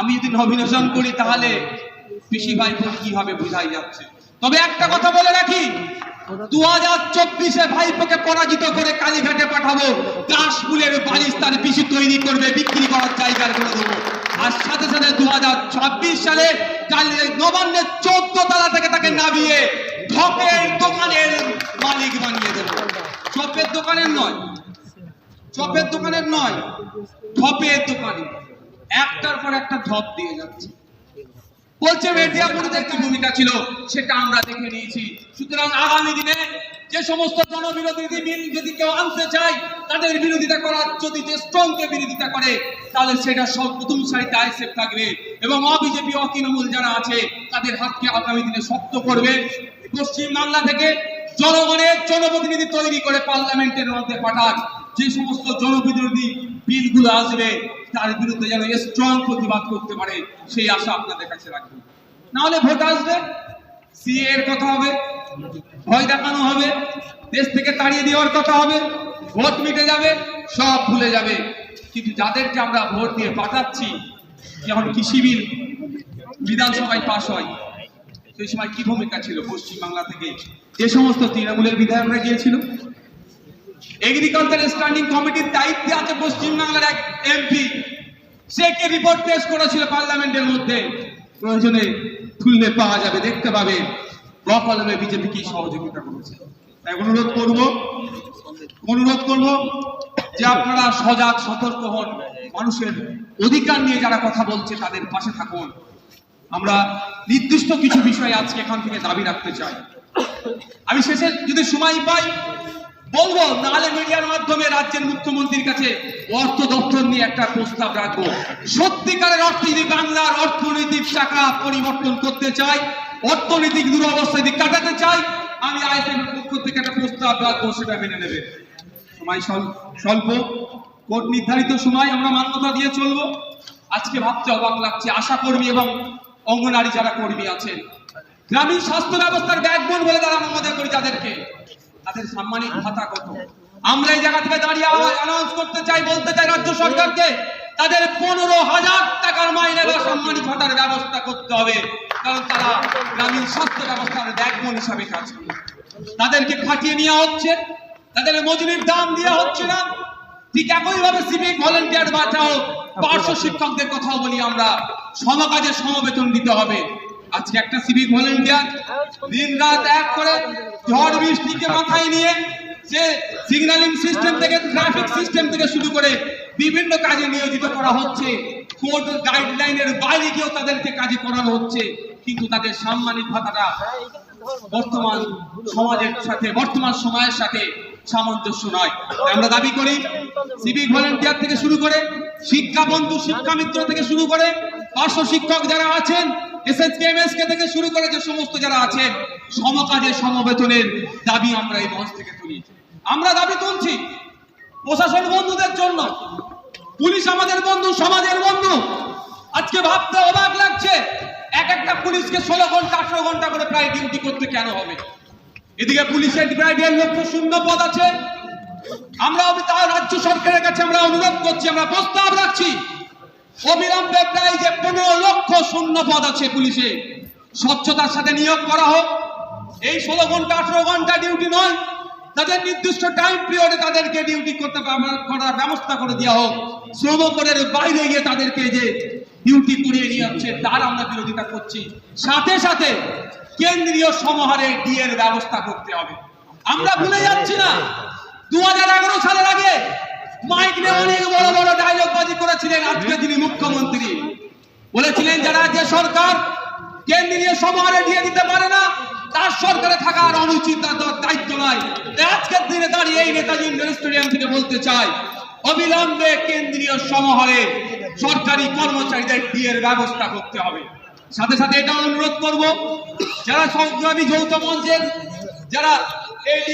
আমি যদি নমিনেশন করি তাহলে পিসি ভাইপোর কি হবে বোঝাই যাচ্ছে? তবে একটা কথা বলে রাখি দু হাজার চব্বিশে ভাইপোকে পরাজিত করে কালীঘাটে পাঠাবো কাশফুলের বালিশ তার পিসি তৈরি করবে, বিক্রি করার জায়গা করে দেবো। আর সাথে সাথে দু হাজার ছাব্বিশ সালে নবান্নের চোদ্দ তলা থেকে তাকে নামিয়ে ঢপের দোকানের মালিক বানিয়ে দেবো। চপের দোকানের নয়, চপের দোকানের নয় ধপের দোকানে। একটার পর একটা ধপ দিয়ে যাচ্ছে। বলছে মেডিয়াপুরীদের কি ভূমিকা ছিল, সেটা আমরা দেখে নিয়েছি। সুতরাং আগামী দিনে যে সমস্ত জনবিরোধী বিল যদি কেউ আনতে চায়, তাদের বিরোধিতা করার যদি যে স্ট্রংকে বিরোধিতা করে, তাহলে সেটা সব প্রথম সারিতে আইসেফ থাকবে এবং অবিজেপি, অতৃণমূল যারা আছে, তাদের হাতকে আগামী দিনে শক্ত করবে। পশ্চিম বাংলা থেকে জনগণের জনপ্রতিনিধি তৈরি করে পার্লামেন্টের মধ্যে পাঠান যে সমস্ত জনবিরোধী বিলগুলো আসবে, তার বিরুদ্ধে যেন স্ট্রং প্রতিবাদ করতে পারে, সেই আশা আপনাদের কাছে রাখব নাহলে ভোট আসবে সিএ এর কথা হবে, ভয় দেখানো হবে, দেশ থেকে তাড়িয়ে দেওয়ার কথা হবে, ভোট মিটে যাবে, সব ভুলে যাবে। কিন্তু যাদেরকে আমরা ভোট দিয়ে পাঠাচ্ছি যেমন কৃষি বিল বিধানসভায় পাশ হয়, সেই সময় কি ভূমিকা ছিল পশ্চিমবাংলা থেকে? যে সমস্ত তৃণমূলের বিধায়করা গিয়েছিল এগ্রিকালচার স্ট্যান্ডিং কমিটির দায়িত্বে আছে পশ্চিমবাংলার এক এমপি সে কে রিপোর্ট পেশ করেছিল পার্লামেন্টের মধ্যে? প্রয়োজনে খুললে পাওয়া যাবে, দেখতে পাবে। বকলমে বিজেপি কি সহযোগিতা করেছে? তাই অনুরোধ করব অনুরোধ করব যে আপনারা সজাগ, সতর্ক হন। মানুষের অধিকার নিয়ে যারা কথা বলছে, তাদের পাশে থাকুন। আমরা নির্দিষ্ট কিছু বিষয় আজকে এখান থেকে দাবি রাখতে চাই। আমি শেষে যদি সময় পাই বলব, নালে মিডিয়ার মাধ্যমে রাজ্যের মুখ্যমন্ত্রীর কাছে অর্থ দপ্তর নিয়ে একটা প্রস্তাব রাখব। সত্যিকারের অর্থ যদি বাংলার অর্থনৈতিক চাকা পরিবর্তন করতে চাই অর্থনৈতিক দুরবস্থা যদি কাটাতে চাই আমি আইসিএমের পক্ষ থেকে একটা প্রস্তাব রাখব, সেটা মেনে নেবে। সময় স্বল্প কোর্ট নির্ধারিত সময় আমরা মান্যতা দিয়ে চলবো। আজকে ভাবতে অবাক লাগছে আশা কর্মী এবং অঙ্গনারী যারা কর্মী আছেন। গ্রামীণ স্বাস্থ্য ব্যবস্থার ব্যাকবোন বলে তারা মনে করি যাদেরকে তাদের সাম্মানিক ভাতা কত? আমরা এই জায়গা থেকে দাঁড়িয়ে অ্যানাউন্স করতে চাই, বলতে চাই রাজ্য সরকারকে, তাদের পনেরো হাজার টাকার মাইনে বা সাম্মানিক ভাতার ব্যবস্থা করতে হবে। কারণ তারা গ্রামীণ স্বাস্থ্য ব্যবস্থার ব্যাকবোন হিসাবে কাজ করে। তাদেরকে খাটিয়ে নেওয়া হচ্ছে। তাদের মজুরির দাম দেওয়া হচ্ছে না। ঠিক একইভাবে সিভিক ভলেন্টিয়ার বাঁচাও পার্শ্ব শিক্ষকদের কথাও বলি আমরা। সমকাজে সমবেতন দিতে হবে। আজকে একটা সিভিক ভলেন্টিয়ার দিন রাত এক করে ঝড় বৃষ্টিকে মাথায় নিয়ে যে সিগন্যালিং সিস্টেম থেকে ট্রাফিক সিস্টেম থেকে শুরু করে বিভিন্ন কাজে নিয়োজিত করা হচ্ছে। কোর্ট গাইডলাইনের বাইরে গিয়েও তাদেরকে কাজে করানো হচ্ছে। কিন্তু তাদের সাম্মানিক ভাতাটা বর্তমান সমাজের সাথে, বর্তমান সময়ের সাথে সামঞ্জস্য নয়। আমরা দাবি করি সিভিক ভলেন্টিয়ার থেকে শুরু করে শিক্ষা বন্ধু, শিক্ষা মিত্র থেকে শুরু করে পার্শ্ব শিক্ষক যারা আছেন এসএসকেএমএসকে থেকে শুরু করে যে সমস্ত যারা আছেন সমকাজে সমবেতনের দাবি আমরা এই মঞ্চ থেকে তুলি আমরা দাবি তুলছি প্রশাসন বন্ধুদের জন্য, পুলিশ আমাদের বন্ধু, সমাজের বন্ধু। আজকে ভাবতে অবাক লাগছে, এক একটা পুলিশকে ষোলো ঘণ্টা, আঠারো ঘণ্টা করে প্রায় ডিউটি করতে কেন হবে? এদিকে পুলিশের প্রায় দেড় লক্ষ শূন্য পদ আছে। আমরা রাজ্য সরকারের কাছে আমরা অনুরোধ করছি, আমরা প্রস্তাব রাখছি। অবিলম্বে প্রায় যে পনেরো লক্ষ শূন্য পদ আছে পুলিশে, স্বচ্ছতার সাথে নিয়োগ করা হোক। এই ষোলো ঘণ্টা, আঠারো ঘণ্টা ডিউটি নয়। তাদের নির্দিষ্ট টাইম পিরিয়ডে তাদেরকে ডিউটি করতে করার ব্যবস্থা করে দেওয়া হোক। শ্রম কোডের বাইরে গিয়ে তাদেরকে যে ডিউটি করিয়ে নিয়ে যাচ্ছে, তার আমরা বিরোধিতা করছি। সাথে সাথে কেন্দ্রীয় সমাহারে ডিএর ব্যবস্থা করতে হবে। আমরা ভুলে যাচ্ছি না। দু হাজার এগারো সালের মাইক নিয়ে অনেক বড় বড় ডায়লগ বাজি করেছিলেন আজকে যিনি মুখ্যমন্ত্রী। বলেছিলেন যারা যে সরকার কেন্দ্রীয় সমাহারে দিয়ে দিতে পারে না, তার সরকারে থাকা আর অনুচিত দায়িত্ব নয়। আজকের দিনে দাঁড়িয়ে এই নেতাজি স্টেডিয়াম থেকে বলতে চাই, অবিলম্বে কেন্দ্রীয় সমাহারে সরকারি কর্মচারীদের ডিএর ব্যবস্থা করতে হবে। সাথে সাথে এটা অনুরোধ করব, যারা সংগ্রামী যৌথ মঞ্চের, যারা এই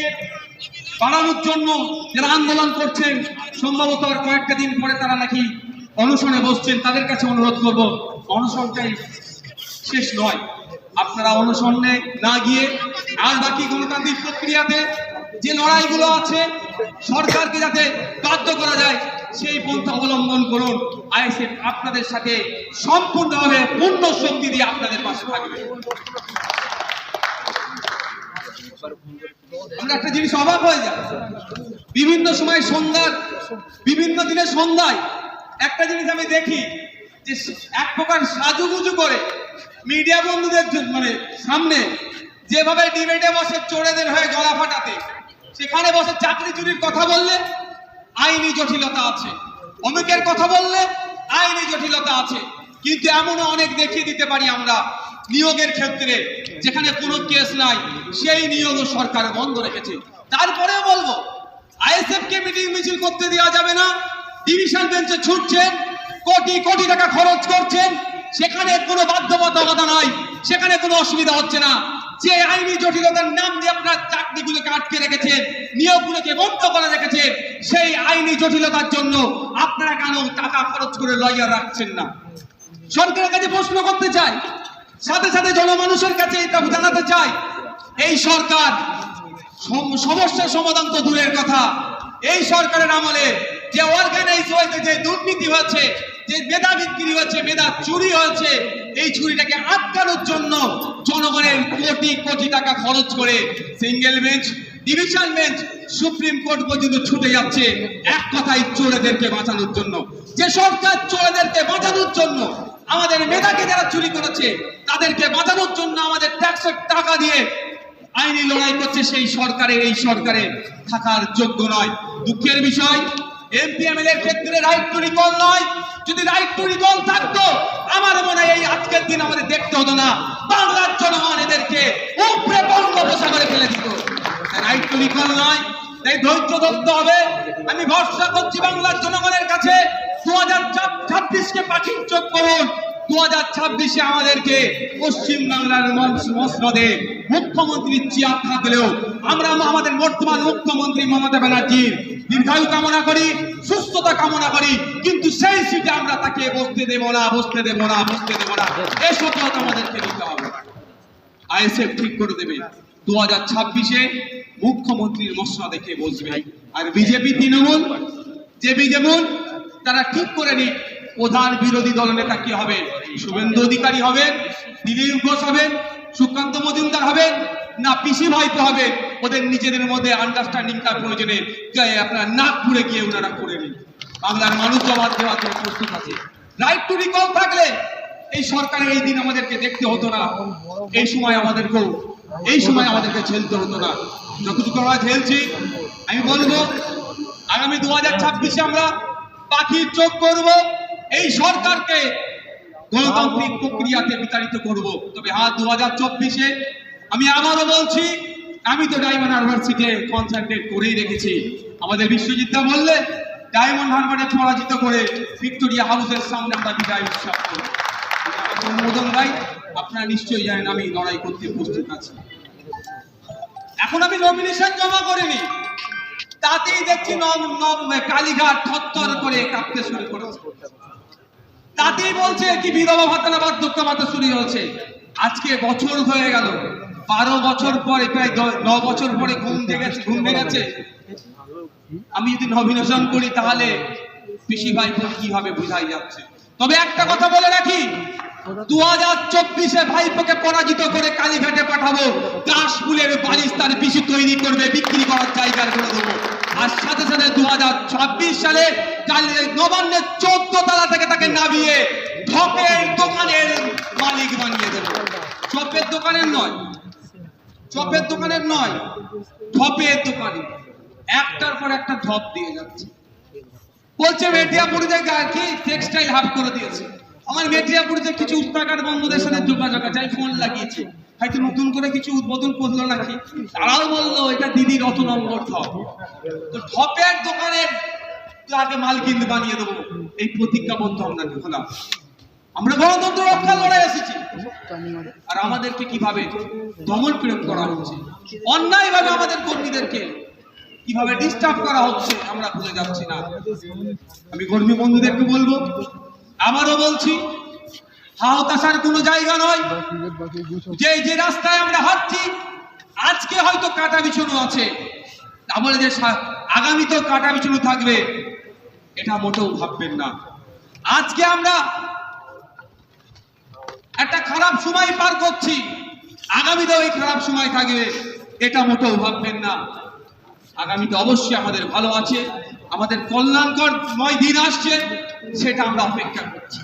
বাড়ানোর জন্য যারা আন্দোলন করছেন, সম্ভবত আর কয়েকটা দিন পরে তারা নাকি অনশনে বসছেন। তাদের কাছে অনুরোধ করব অনশনটাই শেষ নয়। আপনারা অনশনে না গিয়ে আর বাকি গণতান্ত্রিক প্রক্রিয়াতে যে লড়াইগুলো আছে, সরকারকে যাতে বাধ্য করা যায়, সেই পন্থা অবলম্বন করুন। আইএসএফ আপনাদের সাথে সম্পূর্ণভাবে পূর্ণ শক্তি দিয়ে আপনাদের পাশে থাকবে। আমরা একটা জিনিস অবাক হয়ে যায় বিভিন্ন সময় সন্ধ্যার, বিভিন্ন দিনের সন্ধ্যায় একটা জিনিস আমি দেখি যে এক প্রকার সাজুগুজু করে মিডিয়া বন্ধুদের মানে সামনে যেভাবে ডিবেটে বসে চোরেদের হয়ে গলা ফাটাতে, সেখানে বসে চাকরি চুরির কথা বললে আইনি জটিলতা আছে। অমুকের কথা বললে আইনি জটিলতা আছে। কিন্তু এমনও অনেক দেখিয়ে দিতে পারি আমরা নিয়োগের ক্ষেত্রে যেখানে কোনো কেস নাই, সেই নিয়োগও সরকার বন্ধ রেখেছে। তারপরেও বলব, আইএসএফ কে মিটিং মিছিল করতে দেওয়া যাবে না। ডিভিশন বেঞ্চে ছুটছেন, কোটি কোটি টাকা খরচ করছেন। সেখানে কোনো বাধ্যবাধকতা নাই, সেখানে কোনো অসুবিধা হচ্ছে না। যে আইনি জটিলতার নাম দিয়ে আপনার চাকরিগুলোকে আটকে রেখেছেন, নিয়োগগুলোকে বন্ধ করে রেখেছেন, সেই আইনি জটিলতার জন্য আপনারা কেন টাকা খরচ করে লয়ার রাখছেন না। সরকারের কাছে প্রশ্ন করতে চাই সাথে সাথে জনমানুষের কাছে এটা জানাতে চাই। এই সরকার সম- সমস্যার সমাধান তো দূরের কথা। এই সরকারের আমলে যে অর্গানাইজ হয়েছে, যে দুর্নীতি হয়েছে যে মেধা বিক্রি হয়েছে মেধা চুরি হয়েছে এই চুরিটাকে আটকানোর জন্য জনগণের কোটি কোটি টাকা খরচ করে single bench division bench supreme court পর্যন্ত ছুটে যাচ্ছে এক কথায় চোরেদেরকে বাঁচানোর জন্য। যে সরকার চোরেদেরকে বাঁচানোর জন্য আমাদের মেধাকে যারা চুরি করেছে তাদেরকে বাঁচানোর জন্য আমাদের ট্যাক্সের টাকা দিয়ে আইনি লড়াই করছে সেই সরকারের, এই সরকারে থাকার যোগ্য নয়। দুঃখের বিষয়, এমপি এর ক্ষেত্রে রাইট টু রিকল নয়। যদি রাইট টু রিকল থাকতো, আমার মনে এই আজকের দিন আমাদের দেখতে হতো না। বাংলার জনগণ এদেরকে উপরে বঙ্গোপসাগরে ফেলে দিত। রাইট টু রিকল নয়। তাই ধৈর্য ধরতে হবে। আমি ভরসা করছি বাংলার জনগণের কাছে। দু হাজার ছাব্বিশকে পাখির চোখ করুন দু হাজার ছাব্বিশে আমাদেরকে পশ্চিম বাংলার মসনদে মুখ্যমন্ত্রীর চেয়ার থাকলেও আমরা আমাদের বর্তমান মুখ্যমন্ত্রী মমতা ব্যানার্জির দীর্ঘায়ু কামনা করি, সুস্থতা কামনা করি, কিন্তু সেই সিটে আমরা তাকে বসতে দেব না, বসতে দেব না, বসতে দেব না। এই শপথ আমাদেরকে নিতে হবে। আইএসএফ ঠিক করে দেবে। দু হাজার ছাব্বিশে মুখ্যমন্ত্রীর মশলা দেখে বসবে? আর বিজেপি, তৃণমূল, যে বিজেমন তারা ঠিক করে নি প্রধান বিরোধী দল নেতা কি হবে? শুভেন্দু অধিকারী হবেন দিলীপ ঘোষ হবেন সুকান্ত মজুমদার হবেন না পিসি ভাইপো হবে? ওদের নিজেদের মধ্যে আন্ডারস্ট্যান্ডিংটা প্রয়োজনে। আপনার নাগপুরে গিয়ে ওনারা করে নিন। বাংলার মানুষ জবাব দেওয়ার জন্য প্রস্তুত আছে। রাইট টু রিকল থাকলে এই সরকারের এই দিন আমাদেরকে দেখতে হতো না। এই সময় আমাদেরকেও এই সময় আমাদেরকে ঝেলতে হতো না। যতটুকু আমরা ঝেলছি আমি বলব, আগামী দু হাজার ছাব্বিশে আমরা পাখির চোখ করব। এই সরকারকে গণতান্ত্রিক প্রক্রিয়াতে বিতাড়িত করব। তবে হ্যাঁ দু হাজার চব্বিশে আমি আবারও বলছি, আমি তো ডায়মন্ড হারবার সিটে কনসেন্ট্রেট করেই রেখেছি। আমাদের বিশ্বজিৎদা বললে ডায়মন্ড হারবারে পরাজিত করে ভিক্টোরিয়া হাউসের সামনে আমরা বিদায় উৎসব করব। অনুমোদন ভাই, আপনারা নিশ্চয়ই জানেন আমি লড়াই করতে প্রস্তুত আছি। এখন আমি নমিনেশন জমা করিনি তাতেই দেখছি নম নম কালীঘাট থরথর করে কাঁপতে শুরু করেছে। তাতেই বলছে কি বিধবা ভাতা না বার্ধক্য ভাতা শুরু হয়েছে। আজকে বছর হয়ে গেল। বারো বছর পরে, প্রায় ন বছর পরে ঘুম জেগেছে ঘুম ভেঙেছে। আমি যদি নমিনেশন করি তাহলে পিসি ভাই কি হবে বোঝাই যাচ্ছে। তবে একটা কথা বলে রাখি দু হাজার চব্বিশে ভাইপোকে পরাজিত করে কালীঘাটে পাঠাবো। কাশ ফুলের তার পিসি তৈরি করবে, বিক্রি করার জায়গা করে দেবো। আর সাথে সাথে দু হাজার ছাব্বিশ সালে নবান্নের চোদ্দ তলা থেকে তাকে নামিয়ে ঢপের দোকানের মালিক বানিয়ে দেবো। চপের দোকানের নয়। চপের দোকানের নয় ঢপের দোকানে। একটার পর একটা ঢপ দিয়ে যাচ্ছে। বলছে মেটিয়াপুরিতে কি টেক্সটাইল হাব করে দিয়েছে। আমার মেটিয়াপুরিতে কিছু উত্তরাখণ্ড বন্ধুদের সাথে যোগাযোগ আছে। আমি ফোন লাগিয়েছি। হয়তো নতুন করে কিছু উদ্বোধন করল নাকি? তারাও বলল, এটা দিদি রত নম্বর ঠপ তো ঠপের দোকানের আগে মাল কিনতে বানিয়ে দেবো। এই প্রতিজ্ঞাবদ্ধ আমরা হলাম আমরা গণতন্ত্র রক্ষা লড়াই এসেছি। আর আমাদেরকে কীভাবে দমন পীড়ন করা হচ্ছে? অন্যায়ভাবে আমাদের কর্মীদেরকে কীভাবে ডিস্টার্ব করা হচ্ছে আমরা ভুলে যাচ্ছি না। আমি কর্মী বন্ধুদেরকে বলব, আবারও বলছি হাহতাশার কোনো জায়গা নয়। যে যে রাস্তায় আমরা হাঁটছি, আজকে হয়তো কাটা বিছানো আছে। তা বলে যে আগামীতেও কাটা বিছানো থাকবে, এটা মোটেও ভাববেন না। আজকে আমরা একটা খারাপ সময় পার করছি। আগামীতেও এই খারাপ সময় থাকবে, এটা মোটেও ভাববেন না। আগামীতে অবশ্যই আমাদের ভালো আছে, আমাদের কল্যাণকর নয় দিন আসছে, সেটা আমরা অপেক্ষা করছি।